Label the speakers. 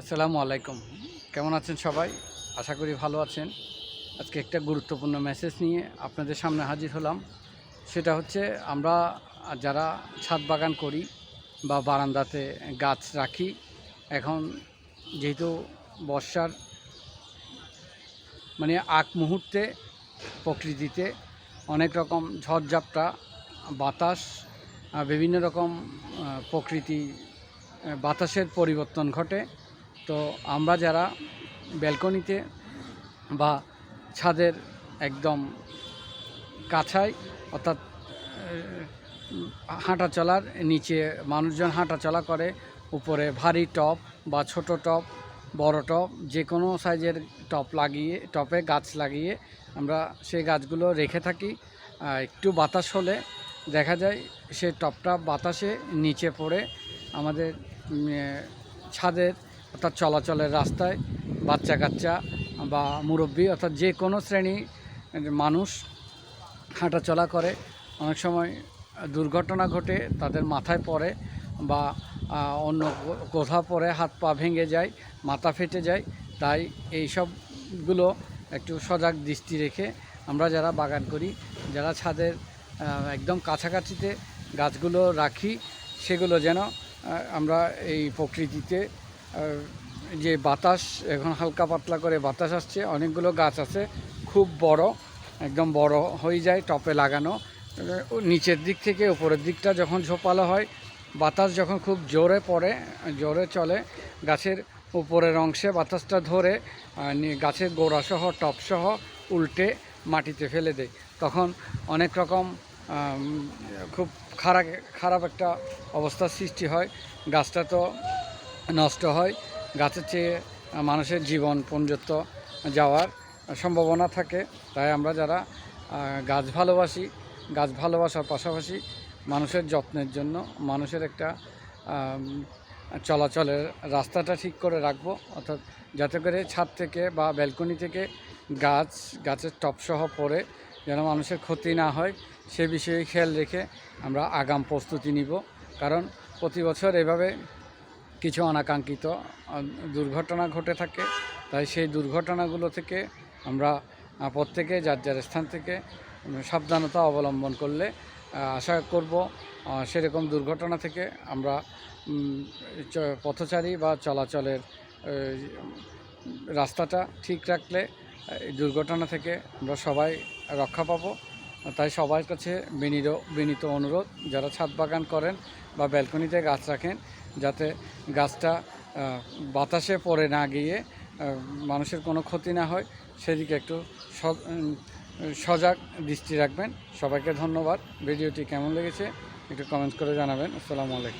Speaker 1: আসসালামু আলাইকুম। কেমন আছেন সবাই? আশা করি ভালো আছেন। আজকে একটা গুরুত্বপূর্ণ মেসেজ নিয়ে আপনাদের সামনে হাজির হলাম। সেটা হচ্ছে, আমরা যারা ছাদ বাগান করি বা বারান্দাতে গাছ রাখি, এখন যেহেতু বর্ষার মানে আগ মুহূর্তে প্রকৃতিতে অনেক রকম ঝড়ঝাপটা, বাতাস বিভিন্ন রকম প্রকৃতি বাতাসের পরিবর্তন ঘটে। তো আমরা যারা ব্যালকনিতে বা ছাদের একদম কাছায় অর্থাৎ হাঁটা চলার নিচে মানুষজন হাঁটা চলা করে, উপরে ভারী টপ বা ছোট টপ, বড় টপ যে কোনো সাইজের টপ লাগিয়ে, টপে গাছ লাগিয়ে আমরা সেই গাছগুলো রেখে থাকি। একটু বাতাস হলে দেখা যায় সে টপটা বাতাসে নিচে পড়ে আমাদের ছাদের অর্থাৎ চলাচলের রাস্তায় বাচ্চা কাচ্চা বা মুরব্বী অর্থাৎ যে কোনো শ্রেণি মানুষ হাঁটাচলা করে, অনেক সময় দুর্ঘটনা ঘটে, তাদের মাথায় পড়ে বা অন্য কোথাও পড়ে, হাত পা ভেঙে যায়, মাথা ফেটে যায়, তাই এই সবগুলো একটু সজাগ দৃষ্টি রেখে আমরা যারা বাগান করি, যারা ছাদের একদম কাছাকাছিতে গাছগুলো রাখি, সেগুলো যেন আমরা এই প্রকৃতিতে যে বাতাস, এখন হালকা পাতলা করে বাতাস আসছে, অনেকগুলো গাছ আছে, খুব বড়, একদম বড় হয়ে যায় টপে লাগানো। নিচের দিক থেকে উপরের দিকটা যখন ঝোপালো হয়, বাতাস যখন খুব জোরে পড়ে, জোরে চলে, গাছের উপরের অংশে বাতাসটা ধরে গাছের গোড়াসহ, টপসহ উল্টে মাটিতে ফেলে দেয়। তখন অনেক রকম খুব খারাপ খারাপ একটা অবস্থার সৃষ্টি হয়। গাছটা তো নষ্ট হয়। গাছের চেয়ে মানুষের জীবন পঞ্জত্ব যাওয়ার সম্ভাবনা থাকে। তাই আমরা যারা গাছ ভালোবাসি, গাছ ভালোবাসার পাশাপাশি মানুষের যত্নের জন্য মানুষের একটা চলাচলের রাস্তাটা ঠিক করে রাখব। অর্থাৎ যাতে করে ছাদ থেকে বা ব্যালকনি থেকে গাছ, গাছের টপসহ পড়ে যেন মানুষের ক্ষতি না হয়, সে বিষয়ে খেয়াল রেখে আমরা আগাম প্রস্তুতি নিব। কারণ প্রতি বছর এভাবে কিছু অনাকাঙ্ক্ষিত দুর্ঘটনা ঘটে থাকে। তাই সেই দুর্ঘটনাগুলো থেকে আমরা প্রত্যেকে যার যার স্থান থেকে সাবধানতা অবলম্বন করলে আশা করব সেরকম দুর্ঘটনা থেকে আমরা পথচারী বা চলাচলের রাস্তাটা ঠিক রাখলে দুর্ঘটনা থেকে আমরা সবাই রক্ষা পাবো। তাই সবার কাছে বিনীত বিনীত অনুরোধ, যারা ছাদ বাগান করেন বা ব্যালকনিতে গাছ রাখেন, যাতে গাছটা বাতাসে পড়ে না গিয়ে মানুষের কোনো ক্ষতি না হয়, সেদিকে একটু সজাগ দৃষ্টি রাখবেন। সবাইকে ধন্যবাদ। ভিডিওটি কেমন লেগেছে একটু কমেন্ট করে জানাবেন। আসসালামু আলাইকুম।